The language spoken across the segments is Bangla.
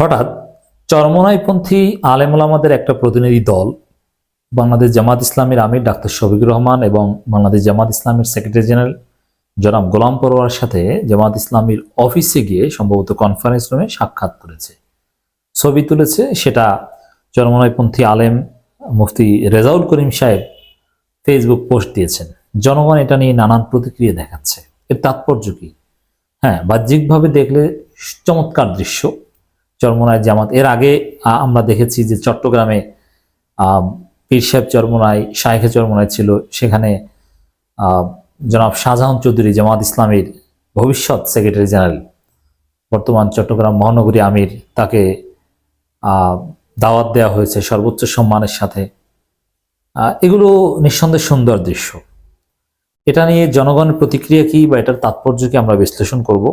হঠাৎ চরমনাইপন্থী আলেমুলামাদের একটা প্রতিনিধি দল, বাংলাদেশ জামাত ইসলামের আমির ডাক্তার শফিকুর রহমান এবং বাংলাদেশ জামাত ইসলামের সেক্রেটারি জেনারেল জনাব গোলাম পরোয়ার সাথে জামাত ইসলামীর অফিসে গিয়ে সম্ভবত কনফারেন্স রুমে সাক্ষাৎ করেছে। ছবি তুলেছে, সেটা চরমনাইপন্থী আলেম মুফতি রেজাউল করিম সাহেব ফেসবুক পোস্ট দিয়েছেন। জনগণ এটা নিয়ে নানান প্রতিক্রিয়া দেখাচ্ছে। এর তাৎপর্য কি? হ্যাঁ বাহ্যিকভাবে দেখলে চমৎকার দৃশ্য। চরমনায় জামাত। এর আগে আমরা দেখেছি যে চট্টগ্রামে পীর সাহেব চরমনায় শাহেখে চরমনায় ছিল। সেখানে জনাব শাহজাহান চৌধুরী, জামাত ইসলামীর ভবিষ্যৎ সেক্রেটারি জেনারেল, বর্তমান চট্টগ্রাম মহানগরী আমির, তাকে দাওয়াত দেওয়া হয়েছে সর্বোচ্চ সম্মানের সাথে। এগুলো নিঃসন্দেহে সুন্দর দৃশ্য। এটা নিয়ে জনগণের প্রতিক্রিয়া কি বা এটার তাৎপর্য কি আমরা বিশ্লেষণ করব।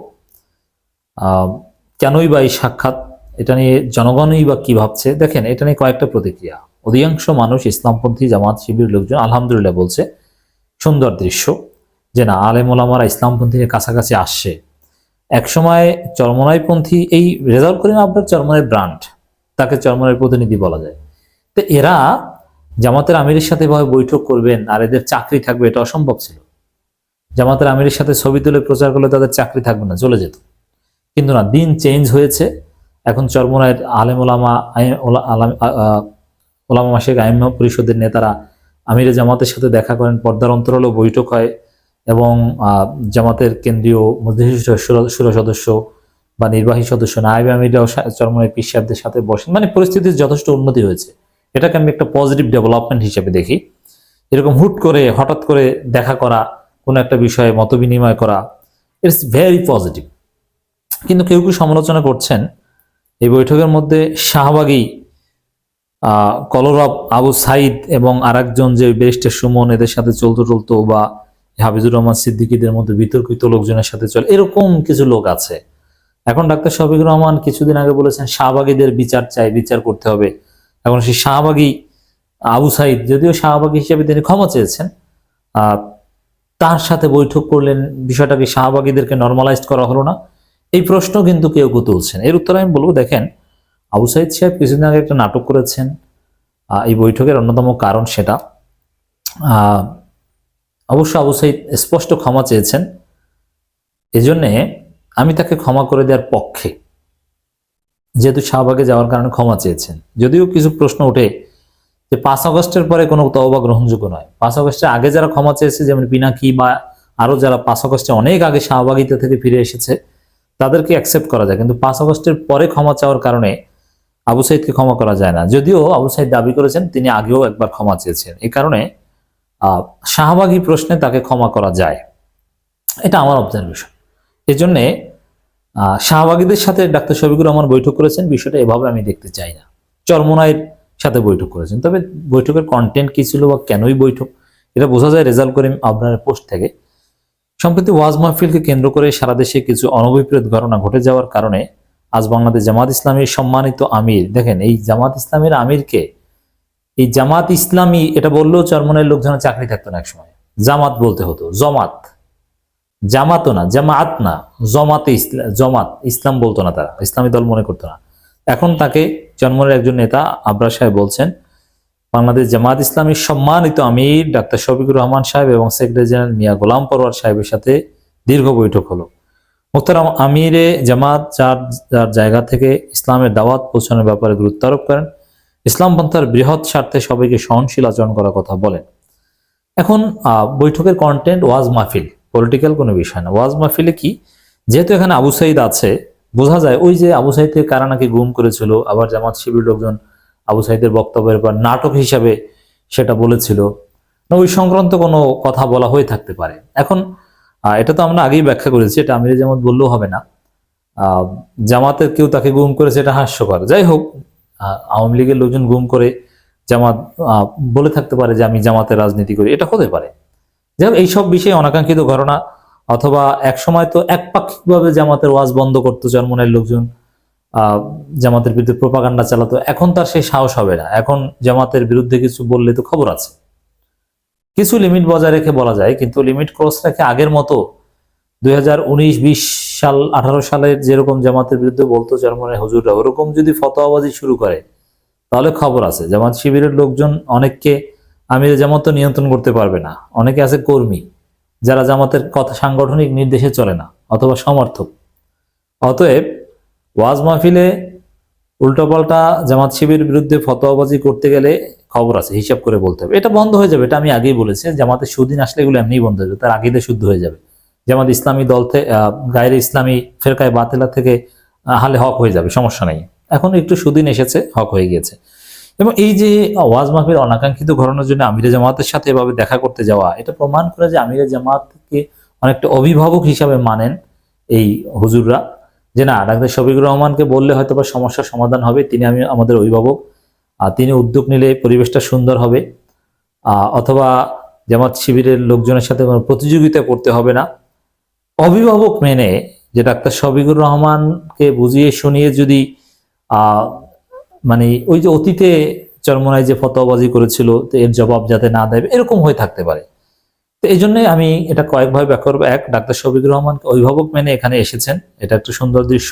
কেনই বা এই সাক্ষাৎ এটা নিয়ে জনগণই বা কি ভাবছে? দেখেন, এটা নিয়ে কয়েকটা প্রতিক্রিয়া। অধিকাংশ মানুষ ইসলামপন্থী জামাত শিবির লোকজন আলহামদুলিল্লাহ বলছে, সুন্দর দৃশ্য যে না, আলেম ওলামারা ইসলামপন্থীর কাছাকাছি আসছে। একসময় চরমনাইপন্থী, এই রেজাল্ট করিম আপনার চরমনাই ব্রান্ড তাকে চরমনাইয়ের প্রতিনিধি বলা যায়। তো এরা জামাতের আমিরের সাথে এভাবে বৈঠক করবেন আর এদের চাকরি থাকবে, এটা অসম্ভব ছিল। জামাতের আমিরের সাথে ছবি তুলে প্রচার করলে তাদের চাকরি থাকবে না, চলে যেত। কিন্তু না, দিন চেঞ্জ হয়েছে এখন চরমনায়ের আলেম ওলামা আলাম- ওলামা মাসিক আইম পরিষদের নেতারা আমিরে জামাতের সাথে দেখা করেন, পর্দার অন্তরালেও বৈঠক হয় এবং জামাতের কেন্দ্রীয় সুর সদস্য বা নির্বাহী সদস্য নায়েব আমিরাও চরমনায় পীর সাহেবদের সাথে বসেন। মানে পরিস্থিতির যথেষ্ট উন্নতি হয়েছে। এটাকে আমি একটা পজিটিভ ডেভেলপমেন্ট হিসেবে দেখি। এরকম হুট করে, হঠাৎ করে দেখা করা, কোনো একটা বিষয়ে মত বিনিময় করা ইটস ভেরি পজিটিভ কিন্তু কেউ কেউ সমালোচনা করছেন এই বৈঠকের মধ্যে শাহবাগী কলরব আবু সাইদ এবং আরেকজন যে ব্যারিস্টার সুমন, এদের সাথে চলতো টলতো বা হাফিজুর রহমান সিদ্দিকীদের মধ্যে বিতর্কিত লোকজনের সাথে চলে। এরকম কিছু লোক আছে। এখন ডাক্তার শফিকুর রহমান কিছুদিন আগে বলেছেন, শাহবাগীদের বিচার চাই, বিচার করতে হবে। এখন সেই শাহবাগী আবু সাইদ, যদিও শাহবাগী হিসেবে তিনি ক্ষমা চেয়েছেন তার সাথে বৈঠক করলেন, বিষয়টাকে শাহবাগীদেরকে নর্মালাইজ করা হলো না। এই প্রশ্ন কিন্তু কেউ কেউ তুলছেন। এর উত্তরে আমি বলব, দেখেন, আবু সাইদ সাহেব কিছুদিন আগে একটা নাটক করেছেন। এই বৈঠকের অন্যতম কারণ সেটা। অবশ্য আবু সাইদ স্পষ্ট ক্ষমা চেয়েছেন। এজন্যে আমি তাকে ক্ষমা করে দেওয়ার পক্ষে। যেহেতু শাহবাগে যাওয়ার কারণে ক্ষমা চেয়েছেন। যদিও কিছু প্রশ্ন ওঠে যে পাঁচ আগস্টের পরে কোনো তওবা গ্রহণযোগ্য নয়। পাঁচ আগস্টের আগে যারা ক্ষমা চেয়েছে, যেমন পিনাকি বা আরও যারা, পাঁচ আগস্টে অনেক আগে শাহবাগিতা থেকে ফিরে এসেছে তাদেরকে অ্যাকসেপ্ট করা যায়। কিন্তু পাঁচ আগস্টের পরে ক্ষমা চাওয়ার কারণে আবু সাইদকে ক্ষমা করা যায় না। যদিও আবু সাইদ দাবি করেছেন তিনি আগেও একবার ক্ষমা চেয়েছেন। এই কারণে শাহবাগী প্রশ্নে তাকে ক্ষমা করা যায়। এটা আমার অবজারভেশন এই জন্যে আহ, শাহবাগীদের সাথে ডাক্তার শফিকুর রহমান বৈঠক করেছেন। বিষয়টা এভাবে আমি দেখতে চাই না। চরমনায়ের সাথে বৈঠক করেছেন। তবে বৈঠকের কন্টেন্ট কি ছিল বা কেনই বৈঠক এটা বোঝা যায় রেজাল্ট করিম আপনার পোস্ট থেকে। সম্প্রতি ওয়াজ মাহফিলকে কেন্দ্র করে সারা দেশে কিছু অনভিপ্রেত ঘটনা ঘটে যাওয়ার কারণে আজ বাংলাদেশ জামাত ইসলামীর সম্মানিত আমির। দেখেন, এই জামাত ইসলামের আমিরকে, এই জামাত ইসলামী এটা বললেও চরমনের লোকজনের চাকরি থাকতো না একসময়। জামাত বলতে হতো, জমাত। জামাতও না, জামাত না, জমাতে ইসলাম জমাত, ইসলাম বলতো না তারা, ইসলামী দল মনে করতো না। এখন তাকে জন্মের একজন নেতা আবরা সাহেব বলছেন বাংলাদেশ জামাত ইসলামীর সম্মানিত আমির ডাক্তার শফিকুর রহমান সাহেব এবং সেক্রেটারি জেনারেল মিয়া গোলাম পরোয়ার সাহেবের সাথে দীর্ঘ বৈঠক হলো। মোহতারাম আমিরে জামাত যার যার জায়গা থেকে ইসলামের দাওয়াত পৌঁছানোর ব্যাপারে গুরুত্ব আরোপ করেন। ইসলাম পন্থার বৃহৎ স্বার্থে সবাইকে সহনশীল আচরণ করার কথা বলেন। এখন বৈঠকের কন্টেন্ট ওয়াজ মাহফিল পলিটিক্যাল কোনো বিষয় না। ওয়াজ মাহফিলে কি? যেহেতু এখানে আবু সাইদ আছে, বোঝা যায় ওই যে আবু সাইদকে কারা নাকি গুম করেছিল, আবার জামাত শিবির লোকজন আবু সাইদের বক্তব্যের পর নাটক হিসাবে সেটা বলেছিল। না, ওই সংক্রান্ত কোনো কথা বলা হয়ে থাকতে পারে। এখন এটা তো আমরা আগেই ব্যাখ্যা করেছি, এটা আমির জামাত বললেও হবে না। জামাতের কেউ তাকে গুম করেছে এটা হাস্যকর। যাই হোক আওয়ামী লীগের লোকজন গুম করে জামাত বলে থাকতে পারে যে আমি জামাতের রাজনীতি করি, এটা হতে পারে। যাই হোক এইসব বিষয়ে অনাকাঙ্ক্ষিত ঘটনা, অথবা এক সময় তো একপাক্ষিকভাবে জামাতের ওয়াজ বন্ধ করতো জন্মনের লোকজন জামাতের বিরুদ্ধে প্রপাগান্ডা চালাতো, এখন তার সেই সাহস হবে না। এখন জামাতের বিরুদ্ধে কিছু বললে তো খবর আছে। কিছু লিমিট বজায় রেখে বলা যায়, কিন্তু লিমিট ক্রস রেখে আগের মতো দুই হাজার সাল, আঠারো সালের যেরকম জামাতের বিরুদ্ধে বলতো চরমনায় হুজুররা, ওরকম যদি ফতোয়াবাজি শুরু করে, তাহলে খবর আছে। জামাত শিবিরের লোকজন অনেককে আমির জামাত তো নিয়ন্ত্রণ করতে পারবে না। অনেকে আছে কর্মী, যারা জামাতের কথা সাংগঠনিক নির্দেশে চলে না, অথবা সমর্থক। অতএব ওয়াজ মাহফিলে উল্টোপাল্টা জামাত শিবির বিরুদ্ধে ফতোয়াবাজি করতে গেলে খবর আছে, হিসাব করে বলতে হবে। এটা বন্ধ হয়ে যাবে, এটা আমি আগেই বলেছি। জামাতে সুদিন আসলে এগুলো এমনিই বন্ধ হয়ে যাবে, তার আগেই শুদ্ধ হয়ে যাবে। জামাত ইসলামী দল থেকে গায়ের ইসলামী ফেরকায় বাতিলা থেকে হালে হক হয়ে যাবে, সমস্যা নেই। এখন একটু সুদিন এসেছে, হক হয়ে গিয়েছে। এবং এই যে ওয়াজ মাহফিল অনাকাঙ্ক্ষিত ঘটনার জন্য আমিরে জামাতের সাথে এভাবে দেখা করতে যাওয়া, এটা প্রমাণ করে যে আমিরে জামাতকে অনেকটা অভিভাবক হিসাবে মানেন এই হুজুররা। যে না, ডাক্তার শফিকুর রহমানকে বললে হয়তো বা সমস্যার সমাধান হবে, তিনি আমি, আমাদের অভিভাবক। আর তিনি উদ্যোগ নিলে পরিবেশটা সুন্দর হবে। অথবা জামাত শিবিরের লোকজনের সাথে কোনো প্রতিযোগিতা করতে হবে না। অভিভাবক মেনে যে ডাক্তার শফিকুর রহমানকে বুঝিয়ে শুনিয়ে যদি মানে ওই যে অতীতে চরমনায় যে ফতোয়াবাজি করেছিল এর জবাব যাতে না দেবে এরকম হয়ে থাকতে পারে। তো এই জন্যই আমি এটা কয়েকভাবে ব্যাখ্যা করব। এক, ডাক্তার শফিকুর রহমানকে অভিভাবক মেনে এখানে এসেছেন। এটা একটা সুন্দর দৃশ্য।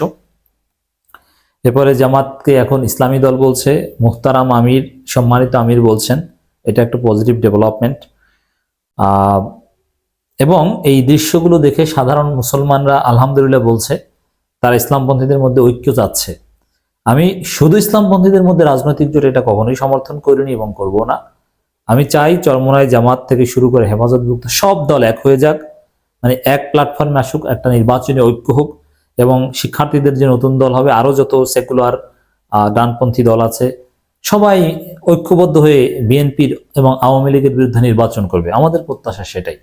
এরপরে জামাতকে এখন ইসলামী দল বলছে, মুখতারাম আমির, সম্মানিত আমির বলছেন। এটা একটা পজিটিভ ডেভেলপমেন্ট এবং এই দৃশ্যগুলো দেখে সাধারণ মুসলমানরা আলহামদুলিল্লাহ বলছে, তারা ইসলামপন্থীদের মধ্যে ঐক্য চাচ্ছে। আমি শুধু ইসলামপন্থীদের মধ্যে রাজনৈতিক জোট এটা কখনোই সমর্থন করিনি এবং করব না। আমি চাই চরমরায় জামাত থেকে শুরু করে হেফাজতভুক্ত সব দল এক হয়ে যাক। মানে এক প্ল্যাটফর্মে আসুক, একটা নির্বাচনী ঐক্য হোক এবং শিক্ষার্থীদের যে নতুন দল হবে, আরও যত সেকুলার ডানপন্থী দল আছে, সবাই ঐক্যবদ্ধ হয়ে বিএনপির এবং আওয়ামী লীগের বিরুদ্ধে নির্বাচন করবে। আমাদের প্রত্যাশা সেটাই।